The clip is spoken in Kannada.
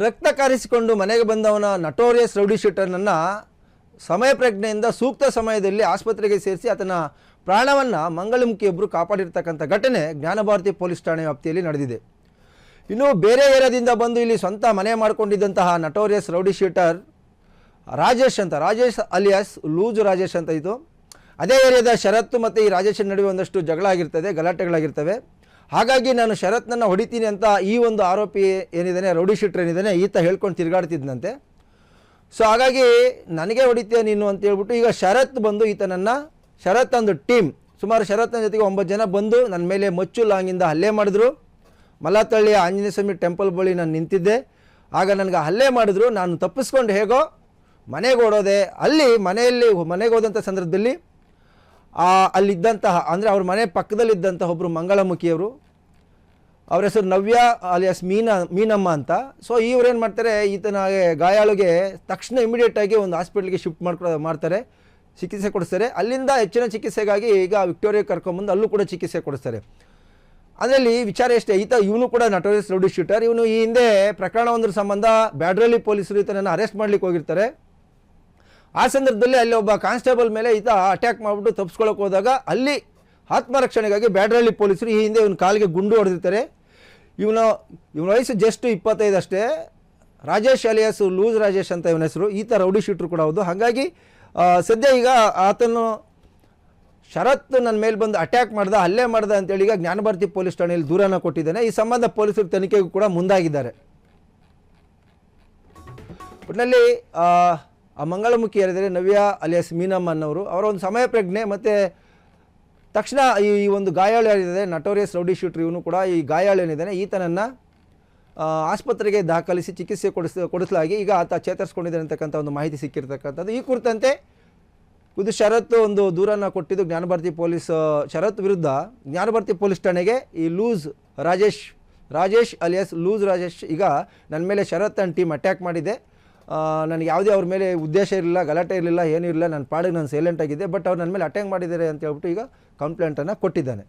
ರಕ್ತ ಕಾರಿಸಿಕೊಂಡು ಮನೆಗೆ ಬಂದವನ ನಟೋರಿಯಸ್ ರೌಡಿ ಶೀಟರ್ನನ್ನು ಸಮಯ ಪ್ರಜ್ಞೆಯಿಂದ ಸೂಕ್ತ ಸಮಯದಲ್ಲಿ ಆಸ್ಪತ್ರೆಗೆ ಸೇರಿಸಿ ಆತನ ಪ್ರಾಣವನ್ನು ಮಂಗಳಮುಖಿಯೊಬ್ಬರು ಕಾಪಾಡಿರ್ತಕ್ಕಂಥ ಘಟನೆ ಜ್ಞಾನಭಾರತಿ ಪೊಲೀಸ್ ಠಾಣೆ ವ್ಯಾಪ್ತಿಯಲ್ಲಿ ನಡೆದಿದೆ. ಇನ್ನು ಬೇರೆ ಏರಿಯಾದಿಂದ ಬಂದು ಇಲ್ಲಿ ಸ್ವಂತ ಮನೆ ಮಾಡಿಕೊಂಡಿದ್ದಂತಹ ನಟೋರಿಯಸ್ ರೌಡಿ ಶೀಟರ್ ರಾಜೇಶ್ ಅಂತ, ರಾಜೇಶ್ ಅಲಿಯಾಸ್, ಲೂಜ್ ರಾಜೇಶ್ ಅಂತ ಇದು. ಅದೇ ಏರಿಯಾದ ಶರತ್ ಮತ್ತು ಈ ರಾಜೇಶ್ ನಡುವೆ ಒಂದಷ್ಟು ಜಗಳ ಆಗಿರ್ತದೆ, ಗಲಾಟೆಗಳಾಗಿರ್ತವೆ. ಹಾಗಾಗಿ ನಾನು ಶರತ್ನನ್ನು ಹೊಡಿತೀನಿ ಅಂತ ಈ ಒಂದು ಆರೋಪಿ ಏನಿದ್ದಾನೆ, ರೌಡಿ ಶೀಟರ್ ಏನಿದ್ದಾನೆ, ಈತ ಹೇಳ್ಕೊಂಡು ತಿರುಗಾಡ್ತಿದ್ದಂತೆ ಸೊ ಹಾಗಾಗಿ ನನಗೆ ಹೊಡಿತೀಯ ನೀನು ಅಂತ ಹೇಳ್ಬಿಟ್ಟು ಈಗ ಶರತ್ ಬಂದು ಈತನನ್ನು, ಶರತ್ ಒಂದು ಟೀಮ್, ಸುಮಾರು ಶರತ್ನ ಜೊತೆಗೆ ಒಂಬತ್ತು ಜನ ಬಂದು ನನ್ನ ಮೇಲೆ ಮಚ್ಚು ಲಾಂಗಿಂದ ಹಲ್ಲೆ ಮಾಡಿದ್ರು. ಮಲ್ಲತಳ್ಳಿಯ ಆಂಜನೇಯ ಸ್ವಾಮಿ ಟೆಂಪಲ್ ಬಳಿ ನಾನು ನಿಂತಿದ್ದೆ. ಆಗ ನನಗೆ ಹಲ್ಲೆ ಮಾಡಿದ್ರು, ನಾನು ತಪ್ಪಿಸ್ಕೊಂಡು ಹೇಗೋ ಮನೆಗೆ ಓಡೋದೆ, ಅಲ್ಲಿ ಮನೆಯಲ್ಲಿ ಮನೆಗೆ ಹೋದಂಥ ಸಂದರ್ಭದಲ್ಲಿ ಅಲ್ಲಿದ್ದಂತಹ, ಅಂದರೆ ಅವ್ರ ಮನೆ ಪಕ್ಕದಲ್ಲಿದ್ದಂಥ ಒಬ್ಬರು ಮಂಗಳಮುಖಿಯವರು ಅವ್ರ ಹೆಸರು ನವ್ಯ ಅಲಿಯಾಸ್ ಮೀನಾ, ಮೀನಮ್ಮ ಅಂತ. ಸೊ ಏನು ಮಾಡ್ತಾರೆ, ಈತನ ಗಾಯಾಳುಗೆ ತಕ್ಷಣ ಇಮಿಡಿಯೇಟಾಗಿ ಒಂದು ಹಾಸ್ಪಿಟ್ಲಿಗೆ ಶಿಫ್ಟ್ ಮಾಡ್ಕೊ ಮಾಡ್ತಾರೆ, ಚಿಕಿತ್ಸೆ ಕೊಡಿಸ್ತಾರೆ. ಅಲ್ಲಿಂದ ಹೆಚ್ಚಿನ ಚಿಕಿತ್ಸೆಗಾಗಿ ಈಗ ವಿಕ್ಟೋರಿಯಾ ಕರ್ಕೊಂಬಂದು ಅಲ್ಲೂ ಕೂಡ ಚಿಕಿತ್ಸೆ ಕೊಡಿಸ್ತಾರೆ. ಅದರಲ್ಲಿ ವಿಚಾರ ಎಷ್ಟೇ, ಈತ ಇವನು ಕೂಡ ನಟೋರಿಯಸ್ ರೌಡಿ ಶೂಟರ್ ಇವನು ಈ ಹಿಂದೆ ಪ್ರಕರಣವೊಂದರ ಸಂಬಂಧ ಬ್ಯಾಡ್ರಲ್ಲಿ ಪೊಲೀಸರು ಈತನನ್ನು ಅರೆಸ್ಟ್ ಮಾಡ್ಲಿಕ್ಕೆ ಹೋಗಿರ್ತಾರೆ. ಆ ಸಂದರ್ಭದಲ್ಲಿ ಅಲ್ಲಿ ಒಬ್ಬ ಕಾನ್ಸ್ಟೇಬಲ್ ಮೇಲೆ ಈತ ಅಟ್ಯಾಕ್ ಮಾಡಿಬಿಟ್ಟು ತಪ್ಪಿಸ್ಕೊಳಕ್ಕೆ ಹೋದಾಗ ಅಲ್ಲಿ ಆತ್ಮರಕ್ಷಣೆಗಾಗಿ ಬ್ಯಾಡ್ರಳ್ಳಿ ಪೊಲೀಸರು ಈ ಹಿಂದೆ ಇವನ ಕಾಲಿಗೆ ಗುಂಡು ಹೊಡೆದಿರ್ತಾರೆ. ಇವನ ಇವನ ವಯಸ್ಸು ಜಸ್ಟ್ ಇಪ್ಪತ್ತೈದು ಅಷ್ಟೇ. ರಾಜೇಶ್ ಅಲಿಯಾಸ್ ಲೂಸ್ ರಾಜೇಶ್ ಅಂತ ಇವನ ಹೆಸರು. ಈತ ರೌಡಿ ಶೀಟ್ರು ಕೂಡ ಹೌದು. ಹಾಗಾಗಿ ಸದ್ಯ ಈಗ ಆತನು ಶರತ್ ನನ್ನ ಮೇಲೆ ಬಂದು ಅಟ್ಯಾಕ್ ಮಾಡ್ದ ಹಲ್ಲೆ ಮಾಡ್ದ ಅಂತೇಳಿ ಈಗ ಜ್ಞಾನಭಾರತಿ ಪೊಲೀಸ್ ಠಾಣೆಯಲ್ಲಿ ದೂರನ ಕೊಟ್ಟಿದ್ದಾನೆ. ಈ ಸಂಬಂಧ ಪೊಲೀಸರು ತನಿಖೆಗೂ ಕೂಡ ಮುಂದಾಗಿದ್ದಾರೆ. ಒಟ್ಟಿನಲ್ಲಿ ಆ, ಮಂಗಳಮುಖಿ ಯಾರಿದ್ದಾರೆ ನವ್ಯ ಅಲಿಯಾಸ್ ಮೀನಮ್ಮ ಅವರ ಒಂದು ಸಮಯ ಪ್ರಜ್ಞೆ ಮತ್ತು ತಕ್ಷಣ ಈ ಒಂದು ಗಾಯಾಳು ಏನಿದೆ ನಟೋರಿಯಸ್ ರೌಡಿ ಶೂಟರ್ ಇವನು ಕೂಡ ಈ ಗಾಯಾಳು ಏನಿದ್ದಾನೆ, ಈತನನ್ನು ಆಸ್ಪತ್ರೆಗೆ ದಾಖಲಿಸಿ ಚಿಕಿತ್ಸೆ ಕೊಡಿಸ್, ಕೊಡಿಸಲಾಗಿ ಈಗ ಆತ ಚೇತರಿಸ್ಕೊಂಡಿದ್ದಾನೆ ಅಂತಕ್ಕಂಥ ಒಂದು ಮಾಹಿತಿ ಸಿಕ್ಕಿರ್ತಕ್ಕಂಥದ್ದು. ಈ ಕುರಿತಂತೆ ಇದು ಶರತ್ ಒಂದು ದೂರನ್ನು ಕೊಟ್ಟಿದ್ದು ಜ್ಞಾನಭಾರತಿ ಪೊಲೀಸ್ ಶರತ್ ವಿರುದ್ಧ ಜ್ಞಾನಭಾರತಿ ಪೊಲೀಸ್ ಠಾಣೆಗೆ ಈ loose Rajesh Rajesh alias loose Rajesh ಈಗ ನನ್ನ ಮೇಲೆ ಶರತ್ ಅಂಡ್ ಟೀಮ್ ಅಟ್ಯಾಕ್ ಮಾಡಿದೆ. ನನಗೆ ಯಾವುದೇ ಅವ್ರ ಮೇಲೆ ಉದ್ದೇಶ ಇರಲಿಲ್ಲ, ಗಲಾಟೆ ಇರಲಿಲ್ಲ, ಏನೂ ಇರಲಿಲ್ಲ ನನ್ನ ಪಾಡಿಗೆ ನಾನು ಸೈಲೆಂಟ್ ಆಗಿದ್ದೆ ಬಟ್ ಅವ್ರು ನನ್ನ ಮೇಲೆ ಅಟ್ಯಾಕ್ ಮಾಡಿದ್ದಾರೆ ಅಂತ ಹೇಳ್ಬಿಟ್ಟು ಈಗ ಕಂಪ್ಲೇಂಟನ್ನು ಕೊಟ್ಟಿದ್ದಾನೆ.